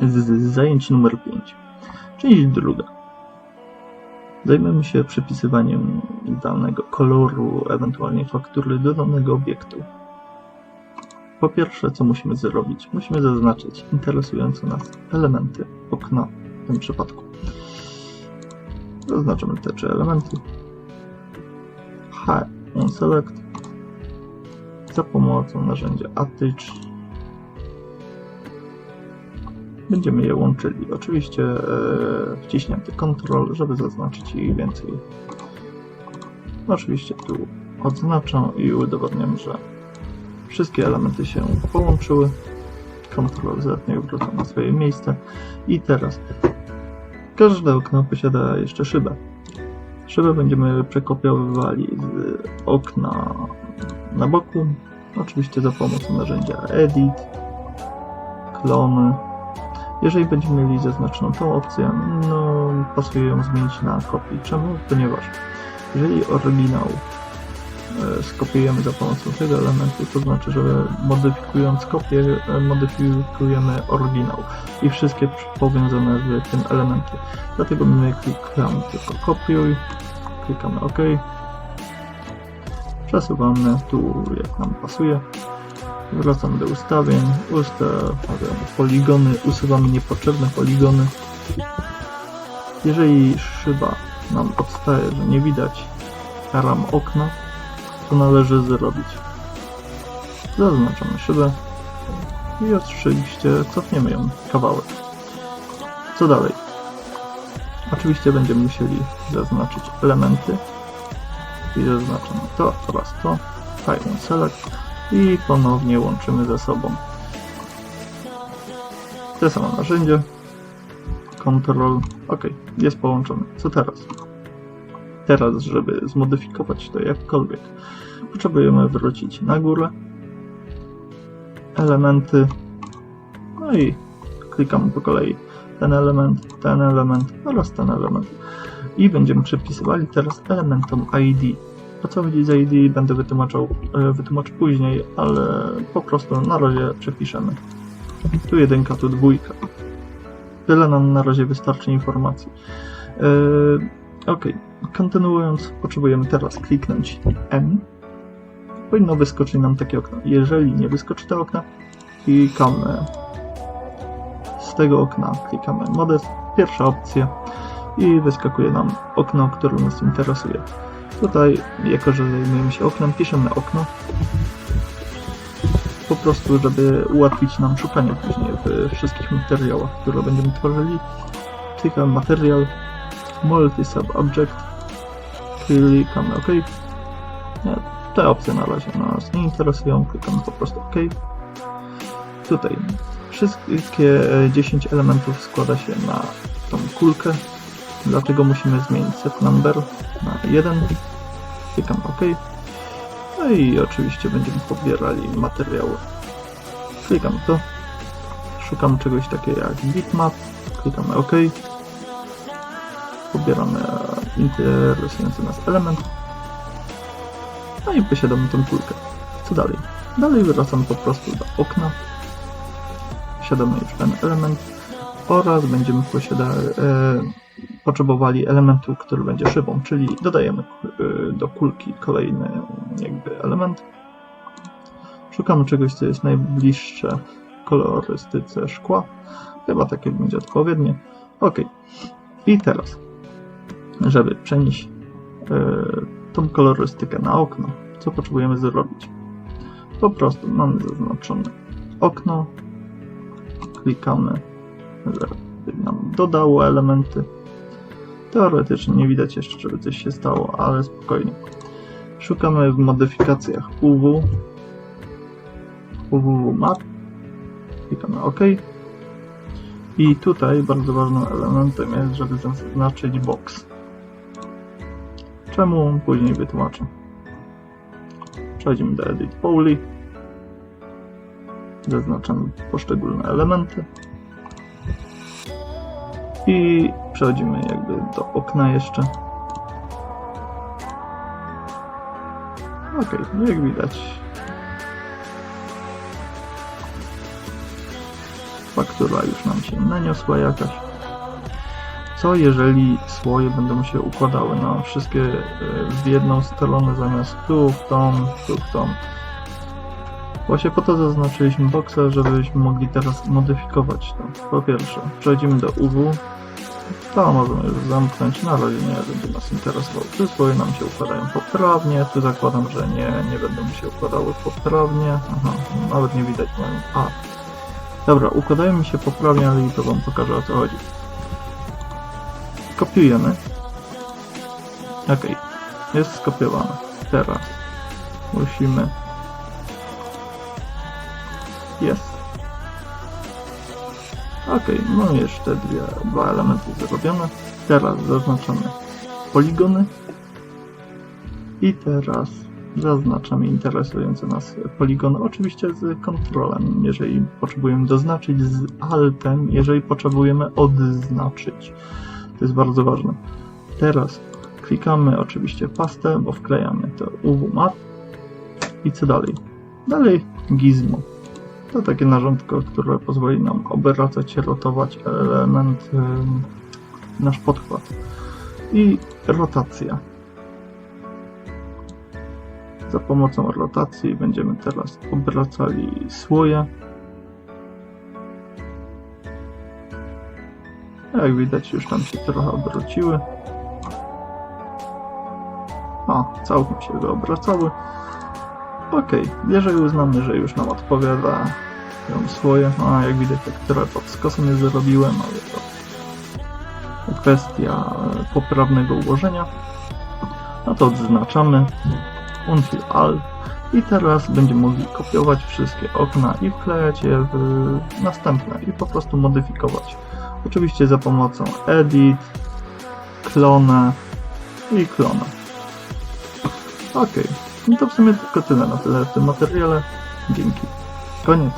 z zajęć numer 5. Część druga. Zajmiemy się przypisywaniem danego koloru, ewentualnie faktury do danego obiektu. Po pierwsze, co musimy zrobić? Musimy zaznaczyć interesujące nas elementy okna w tym przypadku. Zaznaczymy te trzy elementy. H select za pomocą narzędzia Attach będziemy je łączyli. Oczywiście e, wciśnięty Ctrl, żeby zaznaczyć ich więcej. Oczywiście tu odznaczam i udowodniam, że wszystkie elementy się połączyły. Ctrl Z nie wrócą na swoje miejsce. I teraz każde okno posiada jeszcze szybę. Szybę będziemy przekopiowywali z okna na boku, oczywiście za pomocą narzędzia Edit, klony. Jeżeli będziemy mieli zaznaczoną tą opcję, no pasuje ją zmienić na kopii. Czemu? Ponieważ jeżeli oryginał e, skopiujemy za pomocą tego elementu, to znaczy, że modyfikując kopię, e, modyfikujemy oryginał i wszystkie powiązane z tym elementy. Dlatego my klikamy tylko kopiuj, klikamy OK. Przesuwamy tu jak nam pasuje. Wracamy do ustawień, ustawiamy poligony, usuwamy niepotrzebne poligony. Jeżeli szyba nam odstaje, że nie widać ram okna, to należy zrobić. Zaznaczamy szybę i oczywiście cofniemy ją kawałek. Co dalej? Oczywiście będziemy musieli zaznaczyć elementy i zaznaczamy to oraz to, File Select i ponownie łączymy ze sobą. Te same narzędzie, Ctrl, ok, jest połączone. Co teraz? Teraz, żeby zmodyfikować to jakkolwiek, potrzebujemy wrócić na górę, elementy, no i klikamy po kolei ten element, ten element oraz ten element. I będziemy przypisywali teraz elementom ID. O co chodzi z ID będę wytłumaczał, e, wytłumaczył później, ale po prostu na razie przepiszemy. Tu jedynka, tu dwójka. Tyle nam na razie wystarczy informacji. Yy, ok, kontynuując, potrzebujemy teraz kliknąć M. Powinno wyskoczyć nam takie okno. Jeżeli nie wyskoczy to okno, klikamy z tego okna, klikamy Modest, pierwsza opcja i wyskakuje nam okno, które nas interesuje. Tutaj, jako że zajmujemy się oknem, piszemy okno. Po prostu, żeby ułatwić nam szukanie później w wszystkich materiałach, które będziemy tworzyli. Klikam materiał, multi sub object, klikamy OK. Te opcje na razie nas nie interesują, klikamy po prostu OK. Tutaj wszystkie 10 elementów składa się na tą kulkę, dlatego musimy zmienić set number na 1. Klikam OK. No i oczywiście będziemy pobierali materiały. Klikam to. Szukam czegoś takiego jak bitmap. Klikamy OK. Pobieramy interesujący nas element. No i posiadamy tą kulkę. Co dalej? Dalej wracamy po prostu do okna. Posiadamy już ten element oraz będziemy posiadali, e, potrzebowali elementu, który będzie szybą, czyli dodajemy e, do kulki kolejny jakby element. Szukamy czegoś, co jest najbliższe kolorystyce szkła. Chyba takie będzie odpowiednie. Ok. I teraz, żeby przenieść e, tą kolorystykę na okno, co potrzebujemy zrobić? Po prostu mamy zaznaczone okno, klikamy, nam dodało elementy. Teoretycznie nie widać jeszcze, żeby coś się stało, ale spokojnie. Szukamy w modyfikacjach UW, UW Map, klikamy OK. I tutaj bardzo ważnym elementem jest, żeby zaznaczyć box. Czemu? Później wytłumaczę. Przechodzimy do Edit Poly. Zaznaczamy poszczególne elementy. I przechodzimy jakby do okna jeszcze. Ok, jak widać. faktura już nam się naniosła jakaś. Co jeżeli słoje będą się układały na wszystkie e, w jedną stronę zamiast tu w tą, tu w tą. Właśnie po to zaznaczyliśmy boxa, żebyśmy mogli teraz modyfikować to. Po pierwsze, przejdziemy do UW. To możemy już zamknąć, na razie nie będzie nas interesował. Swoje nam się układają poprawnie, tu zakładam, że nie, nie będą się układały poprawnie. Aha, nawet nie widać moją A. Dobra, układają mi się poprawnie, ale i to wam pokażę o co chodzi. Kopiujemy. Ok, jest skopiowane. Teraz musimy jest. Ok, mamy te dwie, dwa elementy zrobione. Teraz zaznaczamy poligony. I teraz zaznaczamy interesujące nas poligony. Oczywiście z kontrolem, jeżeli potrzebujemy doznaczyć, z altem, jeżeli potrzebujemy odznaczyć. To jest bardzo ważne. Teraz klikamy oczywiście pastę, bo wklejamy to UV map. I co dalej? Dalej gizmo. To takie narządko, które pozwoli nam obracać, rotować element, nasz podkład. I rotacja. Za pomocą rotacji będziemy teraz obracali słoje. Jak widać, już tam się trochę obróciły. A, całkiem się go obracały. Ok, jeżeli uznamy, że już nam odpowiada ją swoje, a jak widać tak trochę pod skosem je zrobiłem, ale to kwestia poprawnego ułożenia. No to odznaczamy unfill all i teraz będziemy mogli kopiować wszystkie okna i wklejać je w następne i po prostu modyfikować. Oczywiście za pomocą edit, klona i klona. Ok, no to w sumie tylko tyle na tyle w tym materiale. Dzięki. Koniec.